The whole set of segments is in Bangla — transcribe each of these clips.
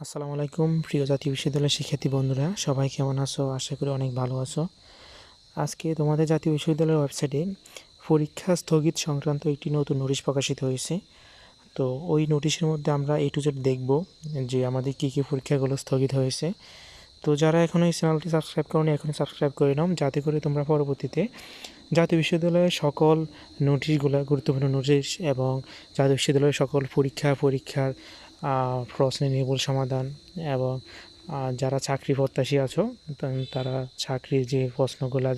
আসসালামু আলাইকুম, প্রিয় জাতীয় বিশ্ববিদ্যালয়ের শিক্ষার্থী বন্ধুরা, সবাই কেমন আছো? আশা করি অনেক ভালো আছো। আজকে তোমাদের জাতীয় বিশ্ববিদ্যালয়ের ওয়েবসাইটে পরীক্ষা স্থগিত সংক্রান্ত একটি নতুন নোটিশ প্রকাশিত হয়েছে। তো ওই নোটিশের মধ্যে আমরা এ টু জেড দেখব যে আমাদের কী কী পরীক্ষাগুলো স্থগিত হয়েছে। তো যারা এখনও এই চ্যানেলটি সাবস্ক্রাইব করনি এখন সাবস্ক্রাইব করে নাও, যাতে করে তোমরা পরবর্তীতে জাতীয় বিশ্ববিদ্যালয়ের সকল নোটিশগুলো, গুরুত্বপূর্ণ নোটিশ এবং জাতীয় বিশ্ববিদ্যালয়ের সকল পরীক্ষা, পরীক্ষার আহ, প্রশ্নের নির্ভুল সমাধান এবং যারা চাকরি প্রত্যাশী আছো তারা চাকরির যে প্রশ্নগুলো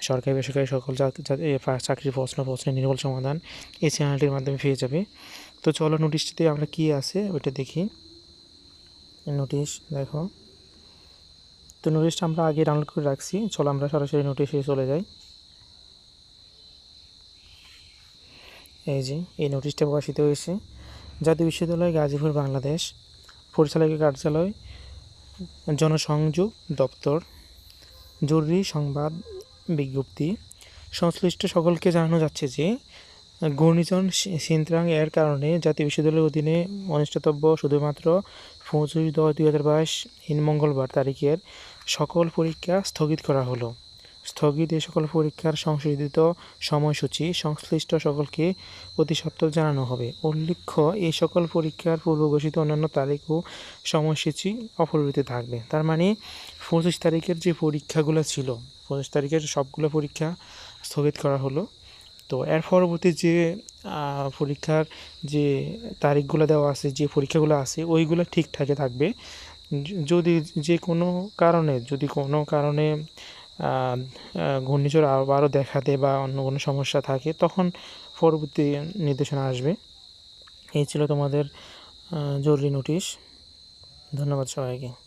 সরকারি বেসরকারি সকল চাকরির প্রশ্ন প্রশ্নের নির্ভুল সমাধান এই চ্যানেলটির মাধ্যমে পেয়ে যাবে। তো চলো নোটিশটিতে আমরা কি আছে ওইটা দেখি। নোটিশ দেখো। তো নোটিশটা আমরা আগে ডাউনলোড করে রাখছি। চলো আমরা সরাসরি নোটিশে চলে যাই। এই যে এই নোটিশটা প্রকাশিত হয়েছে। জাতীয় বিশ্ববিদ্যালয় গাজীপুর, বাংলাদেশ। পরিচালকের কার্যালয়, জনসংযোগ দপ্তর। জরুরি সংবাদ বিজ্ঞপ্তি। সংশ্লিষ্ট সকলকে জানানো যাচ্ছে যে, ঘূর্ণিঝড় সিনত্রাং এর কারণে জাতীয় বিশ্ববিদ্যালয়ের অধীনে অনুষ্ঠিতব্য শুধুমাত্র পঁচিশ দশ দুই হাজার বাইশ, হিন মঙ্গলবার তারিখের সকল পরীক্ষা স্থগিত করা হলো। স্থগিত এ সকল পরীক্ষার সংশোধিত সময়সূচি সংশ্লিষ্ট সকলকে অতি সত্বর জানানো হবে। উল্লেখ্য এই সকল পরীক্ষার পূর্ব ঘোষিত অন্যান্য তারিখ ও সময়সূচি অপরিবর্তিত থাকবে। তার মানে পঁচিশ তারিখের যে পরীক্ষাগুলো ছিল, পঁচিশ তারিখের সবগুলো পরীক্ষা স্থগিত করা হলো। তো এর পরবর্তী যে পরীক্ষার যে তারিখগুলো দেওয়া আছে, যে পরীক্ষাগুলো আছে, ওইগুলো ঠিকঠাকই থাকবে। যদি যে কোনো কারণে, যদি কোনো কারণে ঘূর্ণিঝড় আবারও দেখা দেয় বা অন্য কোনো সমস্যা থাকে, তখন পরবর্তী নির্দেশনা আসবে। এই ছিল তোমাদের জরুরি নোটিশ। ধন্যবাদ সবাইকে।